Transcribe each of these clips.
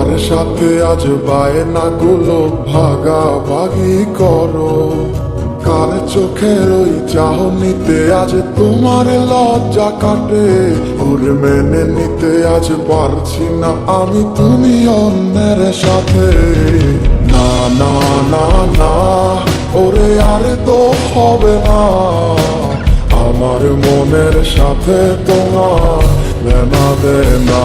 কার সাথে আজ বায়নাগুলো ভাগাভাগি করো। কার চোখের ওই চাহনিতে আজ তোমার লজ্জা কাটে। ওর মেনে নিতে আজ পারছি না আমি তুমি অন্যের সাথে। না না না না, ওরে আর তো হবে না। আমার মনের সাথে তোমার লেনা দেনা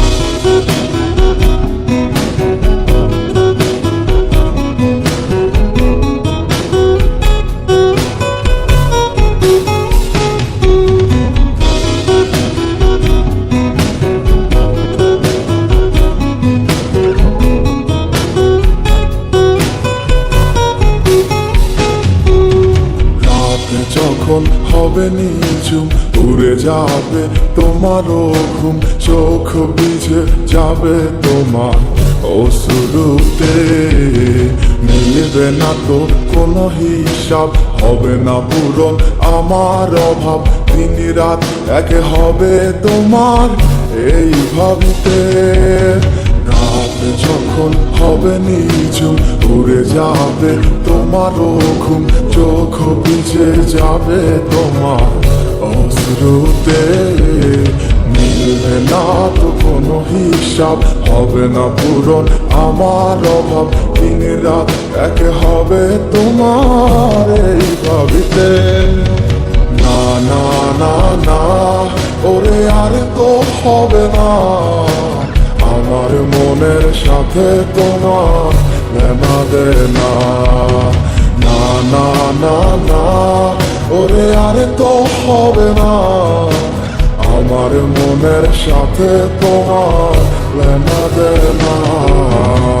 যখন হবে নিঝুম, উড়ে যাবে তোমারও ঘুম, চোখ ভিজে যাবে তোমার অসুরুতে মিলবে না তো কোনো হিসাব, হবে না পূরণ আমার অভাব। দিন রাত একে হবে তোমার, এই ভাবিতে যখন হবে নিঝুম, উড়ে যাবে তোমারও ঘুম, চোখ ভিজে যাবে তোমার অশ্রুতে। মিলবে না তো কোনো হিসাব, হবে না পূরণ আমার অভাব। দিন রাত একে হবে তোমার এই ভাবিতে। না না না না, ওরে আর তো হবে না। আমার মনের সাথে তোমার লেনা দেনা। না না না না, ওরে, আরে তো হবে না। আমার মনের সাথে তোমার লেনা দেনা। মন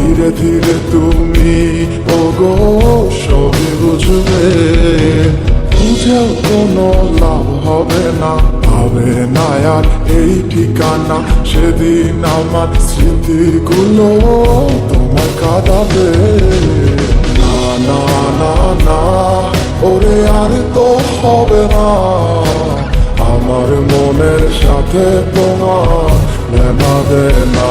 ধীরে ধীরে তুমি সবই বুঝবে। বুঝেও কোনো লাভ হবে না। হবে না আর এই ঠিকানা। সেদিন আমার স্মৃতিগুলো তোমার কাঁদাবে। না না ওরে আর তো হবে না। আমার মনের সাথে তোমার না।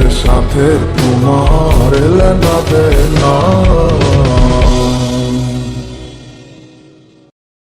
সাথে তোমার লেনাবে না।